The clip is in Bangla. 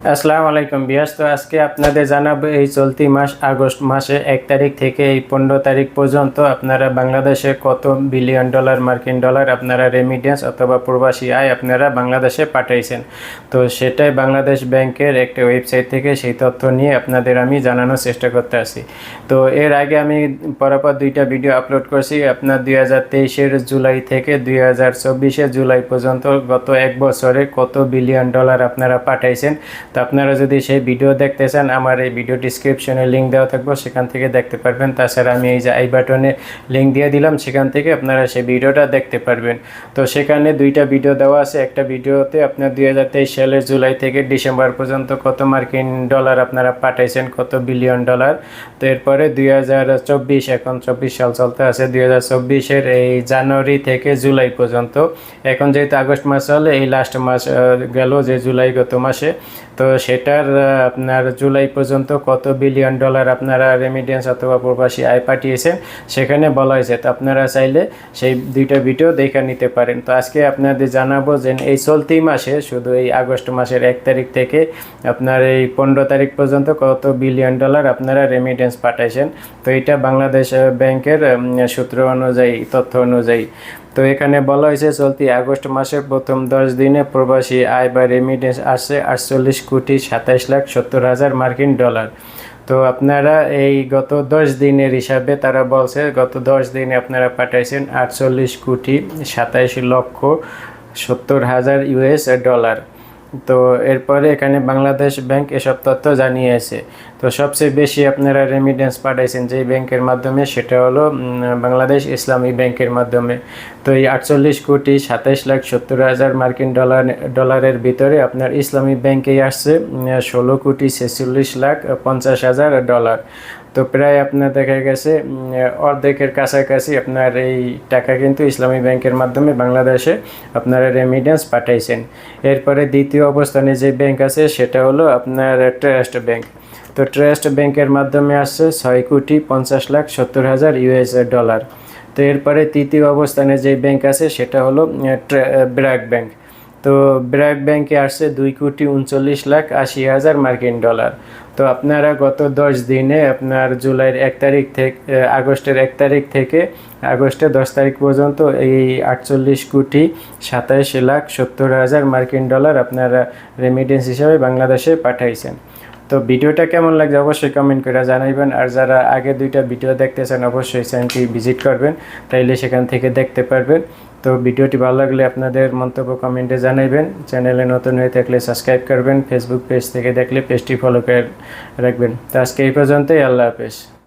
আসসালামু আলাইকুম বিয়াস তো আজকে আপনাদের জানাব এই চলতি মাস, আগস্ট মাসে এক তারিখ থেকে এই পনেরো তারিখ পর্যন্ত আপনারা বাংলাদেশে কত বিলিয়ন ডলার, মার্কিন ডলার আপনারা রেমিডেন্স অথবা প্রবাসী আয় আপনারা বাংলাদেশে পাঠাইছেন? তো সেটাই বাংলাদেশ ব্যাংকের একটা ওয়েবসাইট থেকে সেই তথ্য নিয়ে আপনাদের আমি জানানোর চেষ্টা করতে আসি তো এর আগে আমি পরপর দুইটা ভিডিও আপলোড করছি। আপনার দুই হাজার তেইশের জুলাই থেকে দুই হাজার চব্বিশের জুলাই পর্যন্ত গত এক বছরে কত বিলিয়ন ডলার আপনারা পাঠাইছেন? তো আপনারা যদি সেই ভিডিও দেখতে চান, আমার এই ভিডিও ডিসক্রিপশনে লিঙ্ক দেওয়া থাকব, সেখান থেকে দেখতে পারবেন। তাছাড়া আমি এই যে আই বাটনে লিঙ্ক দিয়ে দিলাম, সেখান থেকে আপনারা সেই ভিডিওটা দেখতে পারবেন। তো সেখানে দুইটা ভিডিও দেওয়া আছে। একটা ভিডিওতে আপনার দুই হাজার তেইশ সালের জুলাই থেকে ডিসেম্বর পর্যন্ত কত মার্কিন ডলার আপনারা পাঠাইছেন, কত বিলিয়ন ডলার। তো এরপরে দুই হাজার চব্বিশ, এখন চব্বিশ সাল চলতে আছে, দুই হাজার চব্বিশের এই জানুয়ারি থেকে জুলাই পর্যন্ত। এখন যেহেতু আগস্ট মাস হলে এই লাস্ট মাস গেল যে জুলাই গত মাসে। তো সেটার আপনার জুলাই পর্যন্ত কত বিলিয়ন ডলার আপনারা রেমিডেন্স অথবা প্রবাসী আয় পাঠিয়েছেন সেখানে বলা হয়েছে। তো আপনারা চাইলে সেই দুইটা ভিডিও দেখে নিতে পারেন। তো আজকে আপনাদের জানাব যে এই চলতি মাসে, শুধু এই আগস্ট মাসের এক তারিখ থেকে আপনার এই পনেরো তারিখ পর্যন্ত কত বিলিয়ন ডলার আপনারা রেমিডেন্স পাঠাইছেন। তো এটা বাংলাদেশ ব্যাংকের সূত্র অনুযায়ী, তথ্য অনুযায়ী। তো এখানে বলা হয়েছে, চলতি আগস্ট মাসের প্রথম দশ দিনে প্রবাসী আয় বা রেমিডেন্স আসছে আটচল্লিশ কোটি সাতাইশ লাখ সত্তর হাজার মার্কিন ডলার। তো আপনারা এই গত দশ দিনের হিসাবে তারা বলছে, গত দশ দিনে আপনারা পাঠাইছেন আটচল্লিশ কোটি সাতাইশ লক্ষ সত্তর হাজার ইউএস ডলার। তো এরপরে এখানে বাংলাদেশ ব্যাংক এসব তথ্য জানিয়েছে। তো সবচেয়ে বেশি আপনারা রেমিডেন্স পাঠাইছেন যেই ব্যাংকের মাধ্যমে, সেটা হলো বাংলাদেশ ইসলামী ব্যাংকের মাধ্যমে। তো এই আটচল্লিশ কোটি সাতাইশ লাখ সত্তর হাজার মার্কিন ডলার, ডলারের ভিতরে আপনার ইসলামী ব্যাংকেই আসছে ষোলো কোটি ছেচল্লিশ লাখ পঞ্চাশ হাজার ডলার। তো প্রায় আপনার দেখা গেছে অর্ধেকের কাছাকাছি আপনার এই টাকা কিন্তু ইসলামী ব্যাংকের মাধ্যমে বাংলাদেশে আপনারা রেমিডেন্স পাঠাইছেন। এরপরে দ্বিতীয় অবস্থানে যে ব্যাংক আছে, সেটা হলো আপনার ট্রাস্ট ব্যাংক তো ট্রাস্ট ব্যাংকের মাধ্যমে আসছে ছয় কোটি পঞ্চাশ লাখ সত্তর হাজার ইউএস ডলার তো এরপরে তৃতীয় অবস্থানে যে ব্যাংক আছে, সেটা হলো ব্র্যাক ব্যাংক তো ব্র্যাক ব্যাংকে আসছে দুই কোটি উনচল্লিশ লাখ আশি হাজার মার্কিন ডলার। তো আপনারা গত দশ দিনে আপনার জুলাইয়ের এক তারিখ থেকে আগস্টের এক তারিখ থেকে আগস্টের দশ তারিখ পর্যন্ত এই আটচল্লিশ কোটি সাতাশ লাখ সত্তর হাজার মার্কিন ডলার আপনারা রেমিটেন্স হিসাবে বাংলাদেশে পাঠাইছেন। তো ভিডিওটা কেমন লাগছে অবশ্যই কমেন্ট করে জানাইবেন। আর যারা আগে দুইটা ভিডিও দেখতে চান অবশ্যই চ্যানেলটি ভিজিট করবেন, তাইলে সেখান থেকে দেখতে পারবেন। তো ভিডিওটি ভালো লাগলে আপনাদের মন্তব্য কমেন্টে জানাইবেন। চ্যানেলে নতুন হয়ে থাকলে সাবস্ক্রাইব করবেন ফেসবুক পেজ থেকে দেখলে পেজটি ফলো করে রাখবেন। তো আজকে এই পর্যন্তই, আল্লাহ হাফেজ।